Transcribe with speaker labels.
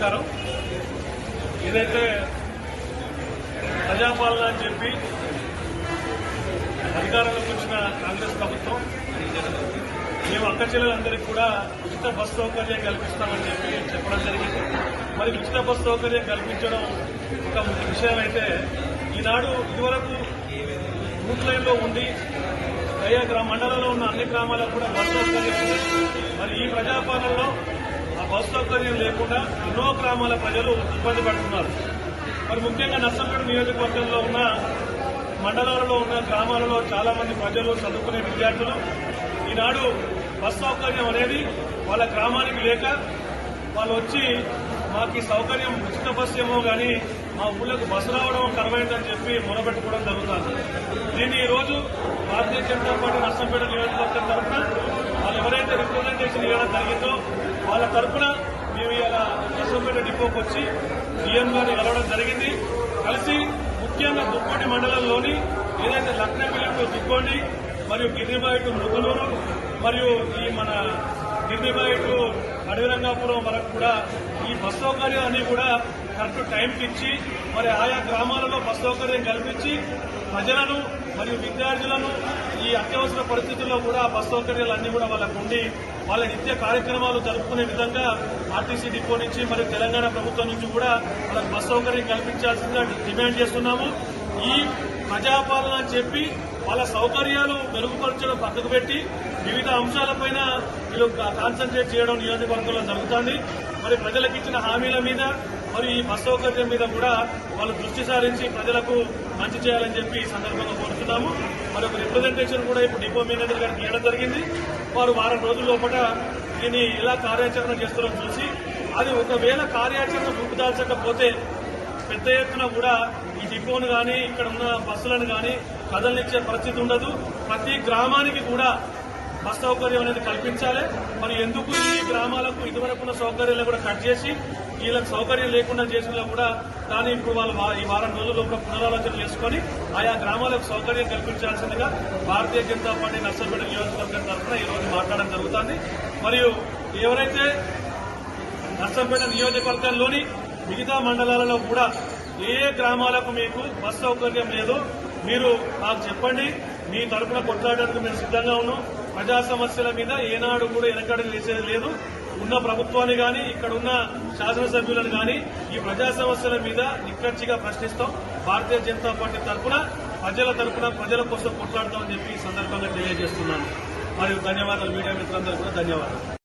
Speaker 1: నమస్కారం. ఏదైతే ప్రజాపాలన అని చెప్పి అధికారంలోకి వచ్చిన కాంగ్రెస్ ప్రభుత్వం మేము అక్క చెల్లెలందరికీ కూడా ఉచిత బస్ సౌకర్యం కల్పిస్తామని చెప్పి చెప్పడం జరిగింది. మరి ఉచిత బస్ సౌకర్యం కల్పించడం ఒక విషయం అయితే ఈనాడు ఇదివరకు రూట్ లైన్లో ఉండి అయ్యా గ్రామ మండలంలో ఉన్న అన్ని గ్రామాలకు కూడా బస్ సౌకర్యం ఉంది. మరి ఈ ప్రజాపాలనలో బస్ సౌకర్యం లేకుండా ఎన్నో గ్రామాల ప్రజలు ఇబ్బంది పడుతున్నారు. మరి ముఖ్యంగా నర్సంపేట నియోజకవర్గంలో ఉన్న మండలాలలో ఉన్న గ్రామాలలో చాలా మంది ప్రజలు చదువుకునే విద్యార్థులు ఈనాడు బస్ సౌకర్యం అనేది వాళ్ళ గ్రామానికి లేక వాళ్ళు వచ్చి మాకు ఈ సౌకర్యం ఉచిత బస్సు ఏమో కానీ మా ఊళ్ళకు బస్సు రావడం కరమైందని చెప్పి మొరబెట్టుకోవడం జరుగుతుంది. దీన్ని ఈరోజు భారతీయ జనతా పార్టీ నష్టపేట నియోజకవర్గం తరఫున వాళ్ళు ఎవరైతే రిప్రజెంటేషన్ ఇవ్వడం జరిగిందో తరఫున మేము ఇలా నర్సంపేట డిపోకి వచ్చి సీఎం గారిని కలవడం జరిగింది. కలిసి ముఖ్యంగా దుప్పటి మండలంలోని ఏదైతే లక్నపల్లి టు దుక్కోండి మరియు గిరిబాయి టు మృగులూరు మరియు ఈ మన గిరిబాయి టు అడవిరంగాపురం వరకు కూడా ఈ బస్ సౌకర్యం అన్ని కూడా కరెక్ట్ టైంకి ఇచ్చి మరి ఆయా గ్రామాలలో బస్ సౌకర్యం కల్పించి ప్రజలను మరియు విద్యార్థులను అత్యవసర పరిస్థితుల్లో కూడా బస్ సౌకర్యాలు అన్ని కూడా వాళ్ళకు ఉండి వాళ్ళ నిత్య కార్యక్రమాలు జరుపుకునే విధంగా ఆర్టీసీ డిపో నుంచి మరియు తెలంగాణ ప్రభుత్వం నుంచి కూడా వాళ్ళకి బస్ సౌకర్యం కల్పించాల్సిందిగా డిమాండ్ చేస్తున్నాము. ఈ ప్రజాపాలన అని చెప్పి వాళ్ళ సౌకర్యాలు మెరుగుపరచడం పక్కకు పెట్టి వివిధ అంశాలపైన వీళ్ళు కాన్సన్ట్రేట్ చేయడం నియోజకవర్గంలో జరుగుతోంది. మరి ప్రజలకు ఇచ్చిన హామీల మీద మరి ఈ బస్ సౌకర్యం మీద కూడా వాళ్ళు దృష్టి సారించి ప్రజలకు మంచి చేయాలని చెప్పి ఈ సందర్భంగా కోరుతున్నాము. మరి ఒక రిప్రజెంటేషన్ కూడా ఇప్పుడు డిపో మేనేజర్ గారికి ఇవ్వడం జరిగింది. వారు వారం రోజుల లోపల దీన్ని ఎలా కార్యాచరణ చేస్తారో చూసి అది ఒకవేళ కార్యాచరణ రూపుదాల్చకపోతే పెద్ద ఎత్తున కూడా ఈ డిపోను కానీ ఇక్కడ ఉన్న బస్సులను కానీ కదలనిచ్చే పరిస్థితి ఉండదు. ప్రతి గ్రామానికి కూడా బస్ సౌకర్యం అనేది కల్పించాలి. మరి ఎందుకు ఈ గ్రామాలకు ఇదివరకు ఉన్న సౌకర్యాలను కూడా కట్ చేసి వీళ్ళకి సౌకర్యం లేకుండా చేసినా కూడా దాన్ని ఇప్పుడు వాళ్ళు ఈ వారం రోజుల్లో కూడా పునరాలోచన చేసుకొని ఆయా గ్రామాలకు సౌకర్యం కల్పించాల్సిందిగా భారతీయ జనతా పార్టీ నర్సంపేట నియోజకవర్గం తరఫున ఈ రోజు మాట్లాడడం జరుగుతుంది. మరియు ఎవరైతే నర్సంపేట నియోజకవర్గంలోని మిగతా మండలాలలో కూడా ఏ గ్రామాలకు మీకు బస్ సౌకర్యం లేదో మీరు మాకు చెప్పండి. మీ తరఫున కొట్లాడడానికి మేము సిద్ధంగా ఉన్నాం. ప్రజా సమస్యల మీద ఏనాడు కూడా వెనకడం చేసేది లేదు. ఉన్న ప్రభుత్వాన్ని కానీ ఇక్కడ ఉన్న శాసనసభ్యులను కానీ ఈ ప్రజా సమస్యల మీద నిక్కచ్చిగా ప్రశ్నిస్తాం. భారతీయ జనతా పార్టీ తరఫున ప్రజల తరఫున ప్రజల కోసం కొట్లాడతామని చెప్పి ఈ సందర్భంగా తెలియజేస్తున్నాను. మరియు ధన్యవాదాలు. మీడియా మిత్రులందరూ కూడా ధన్యవాదాలు.